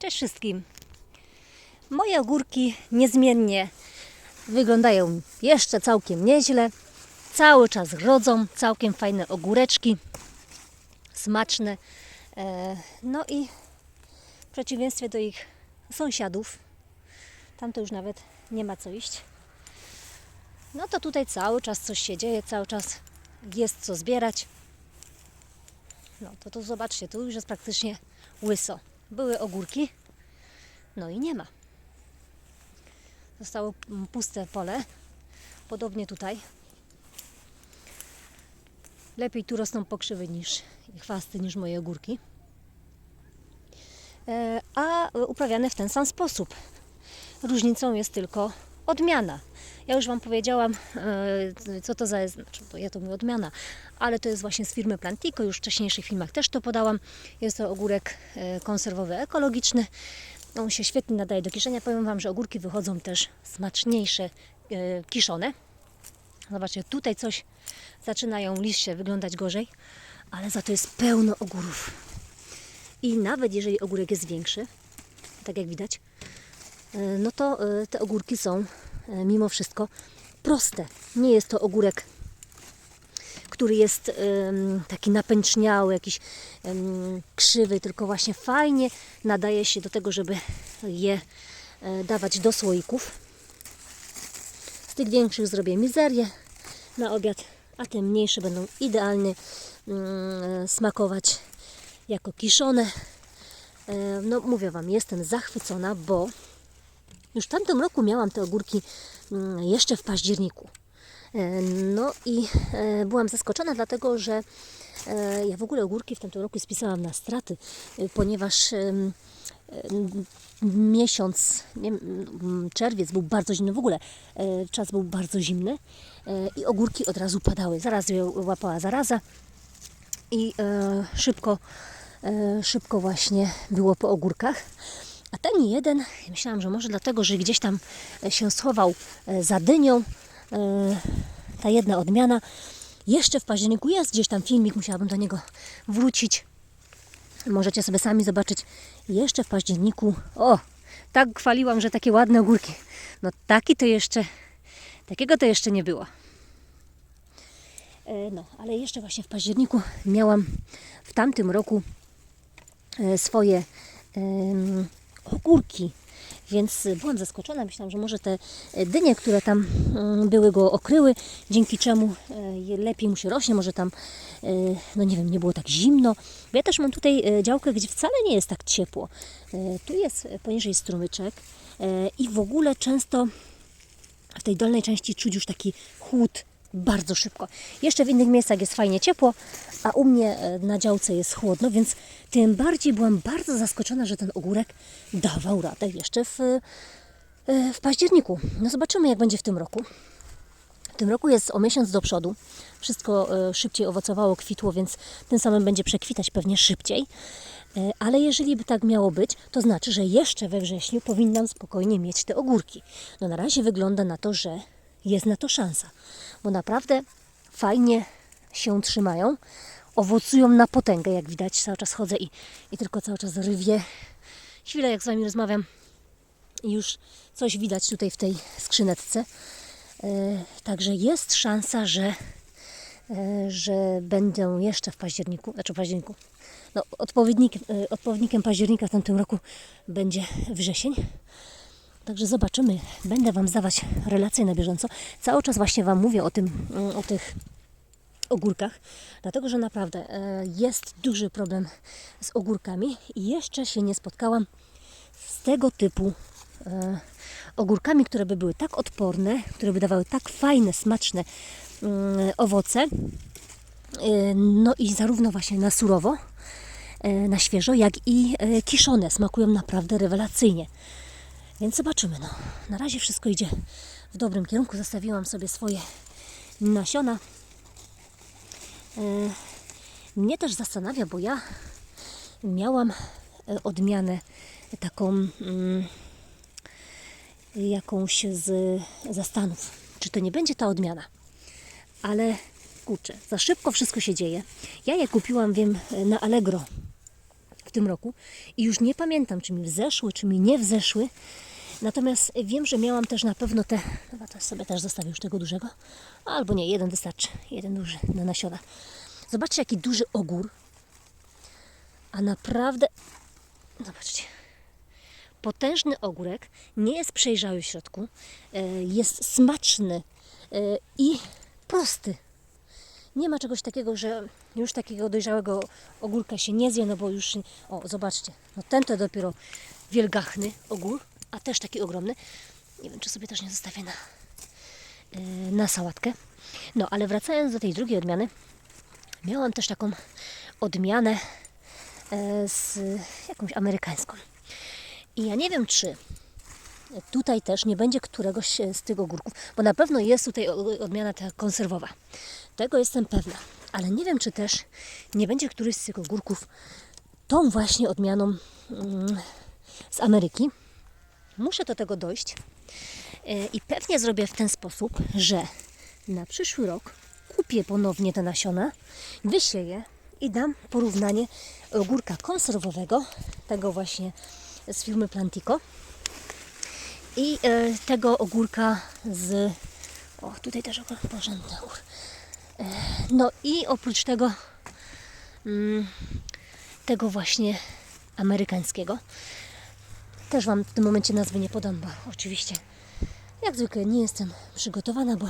Cześć wszystkim. Moje ogórki niezmiennie wyglądają jeszcze całkiem nieźle. Cały czas rodzą, całkiem fajne ogóreczki, smaczne. E, No i w przeciwieństwie do ich sąsiadów, tam to już nawet nie ma co iść. No to tutaj cały czas coś się dzieje, cały czas jest co zbierać. No to tu zobaczcie, tu już jest praktycznie łyso. Były ogórki, no i nie ma. Zostało puste pole. Podobnie tutaj. Lepiej tu rosną pokrzywy niż chwasty niż moje ogórki. E, A uprawiane w ten sam sposób. Różnicą jest tylko odmiana. Ja już Wam powiedziałam, e, co to za, znaczy, to ja to mówię odmiana, ale to jest właśnie z firmy Plantico, już w wcześniejszych filmach też to podałam. Jest to ogórek e, konserwowy ekologiczny. On się świetnie nadaje do kiszenia. Powiem Wam, że ogórki wychodzą też smaczniejsze, e, kiszone. Zobaczcie, tutaj coś zaczynają liście wyglądać gorzej, ale za to jest pełno ogórów. I nawet jeżeli ogórek jest większy, tak jak widać, no to te ogórki są mimo wszystko proste. Nie jest to ogórek, który jest taki napęczniały, jakiś krzywy, tylko właśnie fajnie nadaje się do tego, żeby je e, dawać do słoików. Z tych większych zrobię mizerię na obiad, a te mniejsze będą idealnie mm, smakować jako kiszone. E, No mówię Wam, jestem zachwycona, bo już w tamtym roku miałam te ogórki mm, jeszcze w październiku. E, No i e, byłam zaskoczona, dlatego że e, ja w ogóle ogórki w tamtym roku spisałam na straty, ponieważ miesiąc, nie, czerwiec był bardzo zimny, w ogóle czas był bardzo zimny i ogórki od razu padały. Zaraz je łapała zaraza i szybko, szybko właśnie było po ogórkach. A ten jeden, myślałam, że może dlatego, że gdzieś tam e, się schował e, za dynią, e, ta jedna odmiana. Jeszcze w październiku jest gdzieś tam filmik, musiałabym do niego wrócić. Możecie sobie sami zobaczyć. Jeszcze w październiku, o, tak chwaliłam, że takie ładne ogórki. No taki to jeszcze, takiego to jeszcze nie było. No, ale jeszcze właśnie w październiku miałam w tamtym roku swoje ogórki, więc byłam zaskoczona. Myślałam, że może te e, dynie, które tam mm, były, go okryły, dzięki czemu e, lepiej mu się rośnie, może tam, e, no nie wiem, nie było tak zimno. Bo ja też mam tutaj działkę, gdzie wcale nie jest tak ciepło. Tu jest poniżej strumyczek i w ogóle często w tej dolnej części czuć już taki chłód bardzo szybko. Jeszcze w innych miejscach jest fajnie ciepło, a u mnie e, na działce jest chłodno, więc tym bardziej byłam bardzo zaskoczona, że ten ogórek dawał radę jeszcze w, e, w październiku. No zobaczymy, jak będzie w tym roku. W tym roku jest o miesiąc do przodu. Wszystko e, szybciej owocowało, kwitło, więc tym samym będzie przekwitać pewnie szybciej. Ale jeżeli by tak miało być, to znaczy, że jeszcze we wrześniu powinnam spokojnie mieć te ogórki. No na razie wygląda na to, że jest na to szansa, bo naprawdę fajnie się trzymają. Owocują na potęgę, jak widać. Cały czas chodzę i, i tylko cały czas rywię. Chwilę jak z Wami rozmawiam już coś widać tutaj w tej skrzyneczce. E, Także jest szansa, że, e, że będę jeszcze w październiku, znaczy w październiku. No, odpowiednikiem, e, odpowiednikiem października w tamtym roku będzie wrzesień. Także zobaczymy. Będę Wam zdawać relacje na bieżąco. Cały czas właśnie Wam mówię o tym, mm, o tych ogórkach, dlatego że naprawdę e, jest duży problem z ogórkami i jeszcze się nie spotkałam z tego typu e, ogórkami, które by były tak odporne, które by dawały tak fajne, smaczne mm, owoce. E, No i zarówno właśnie na surowo, na świeżo, jak i kiszone. Smakują naprawdę rewelacyjnie. Więc zobaczymy. No. Na razie wszystko idzie w dobrym kierunku. Zostawiłam sobie swoje nasiona. E, Mnie też zastanawia, bo ja miałam e, odmianę taką mm, jakąś z, ze Stanów. Czy to nie będzie ta odmiana? Ale kurczę, za szybko wszystko się dzieje. Ja je kupiłam, wiem, na Allegro w tym roku i już nie pamiętam, czy mi wzeszły, czy mi nie wzeszły. Natomiast wiem, że miałam też na pewno te, chyba to sobie też zostawię już tego dużego, albo nie, jeden wystarczy, jeden duży na nasiona. Zobaczcie, jaki duży ogór, a naprawdę, zobaczcie, potężny ogórek, nie jest przejrzały w środku, e, jest smaczny e, i prosty. Nie ma czegoś takiego, że już takiego dojrzałego ogórka się nie zje, no bo już, o zobaczcie, no ten to dopiero wielgachny ogór, a też taki ogromny. Nie wiem, czy sobie też nie zostawię na, e, na sałatkę. No, ale wracając do tej drugiej odmiany, miałam też taką odmianę e, z jakąś amerykańską. I ja nie wiem, czy tutaj też nie będzie któregoś z tych ogórków, bo na pewno jest tutaj odmiana ta konserwowa. Tego jestem pewna. Ale nie wiem, czy też nie będzie któryś z tych ogórków tą właśnie odmianą mm, z Ameryki. Muszę do tego dojść E, i pewnie zrobię w ten sposób, że na przyszły rok kupię ponownie te nasiona, wysieję i dam porównanie ogórka konserwowego, tego właśnie z firmy Plantico i e, tego ogórka z... O, tutaj też ogór, porządny ogór. E, no i oprócz tego mm, tego właśnie amerykańskiego. Też Wam w tym momencie nazwy nie podam, bo oczywiście jak zwykle nie jestem przygotowana, bo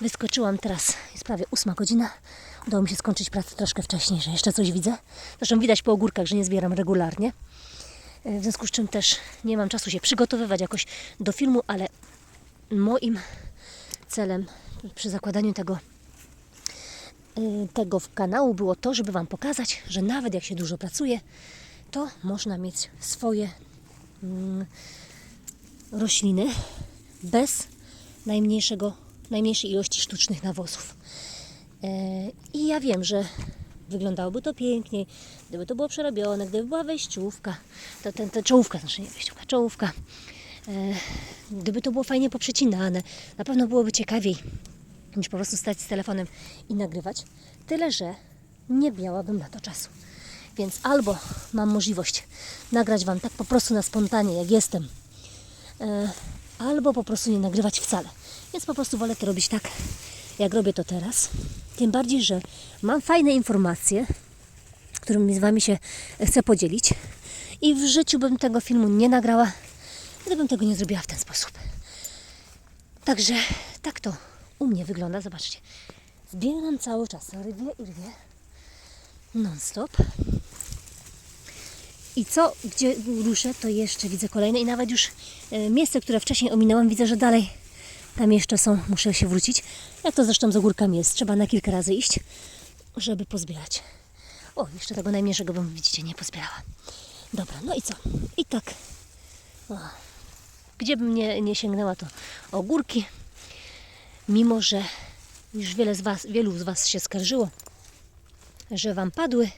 wyskoczyłam teraz, jest prawie ósma godzina. Udało mi się skończyć pracę troszkę wcześniej, że jeszcze coś widzę. Zresztą widać po ogórkach, że nie zbieram regularnie. E, W związku z czym też nie mam czasu się przygotowywać jakoś do filmu, ale moim celem przy zakładaniu tego, y, tego kanału było to, żeby Wam pokazać, że nawet jak się dużo pracuje, to można mieć swoje rośliny bez najmniejszego, najmniejszej ilości sztucznych nawozów. E, I ja wiem, że wyglądałoby to piękniej, gdyby to było przerobione, gdyby była wejściówka, to ten, to czołówka, znaczy nie wejściówka, czołówka, e, gdyby to było fajnie poprzecinane, na pewno byłoby ciekawiej niż po prostu stać z telefonem i nagrywać. Tyle, że nie miałabym na to czasu. Więc albo mam możliwość nagrać Wam tak po prostu na spontanie, jak jestem, e, albo po prostu nie nagrywać wcale. Więc po prostu wolę to robić tak, jak robię to teraz. Tym bardziej, że mam fajne informacje, którymi z Wami się chcę podzielić. I w życiu bym tego filmu nie nagrała, gdybym tego nie zrobiła w ten sposób. Także tak to u mnie wygląda. Zobaczcie. Zbieram cały czas. Rwie i rwie. Non stop. I co, gdzie ruszę, to jeszcze widzę kolejne. I nawet już e, miejsce, które wcześniej ominęłam, widzę, że dalej tam jeszcze są. Muszę się wrócić. Jak to zresztą z ogórkami jest. Trzeba na kilka razy iść, żeby pozbierać. O, jeszcze tego najmniejszego bym, widzicie, nie pozbierała. Dobra, no i co? I tak. O, gdzie bym nie, nie sięgnęła, to ogórki. Mimo, że już wiele z was, wielu z Was się skarżyło, że Wam padły,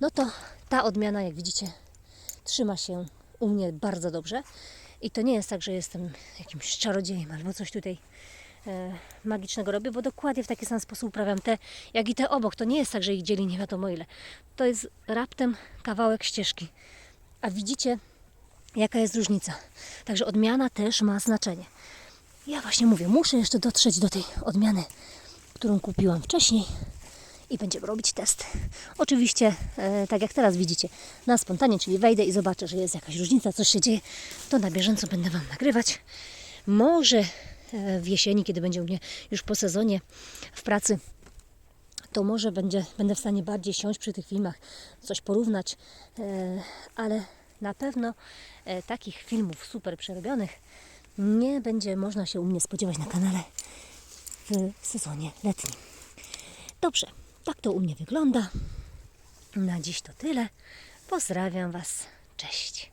no to ta odmiana, jak widzicie, trzyma się u mnie bardzo dobrze. I to nie jest tak, że jestem jakimś czarodziejem albo coś tutaj e, magicznego robię, bo dokładnie w taki sam sposób uprawiam te, jak i te obok. To nie jest tak, że ich dzieli nie wiadomo ile. To jest raptem kawałek ścieżki. A widzicie, jaka jest różnica. Także odmiana też ma znaczenie. Ja właśnie mówię, muszę jeszcze dotrzeć do tej odmiany, którą kupiłam wcześniej i będziemy robić test. Oczywiście, e, tak jak teraz widzicie, na spontanie, czyli wejdę i zobaczę, że jest jakaś różnica, coś się dzieje, to na bieżąco będę Wam nagrywać. Może e, w jesieni, kiedy będzie u mnie już po sezonie w pracy, to może będzie, będę w stanie bardziej siąść przy tych filmach, coś porównać, e, ale na pewno takich filmów super przerobionych nie będzie można się u mnie spodziewać na kanale w sezonie letnim. Dobrze, tak to u mnie wygląda. Na dziś to tyle. Pozdrawiam Was. Cześć.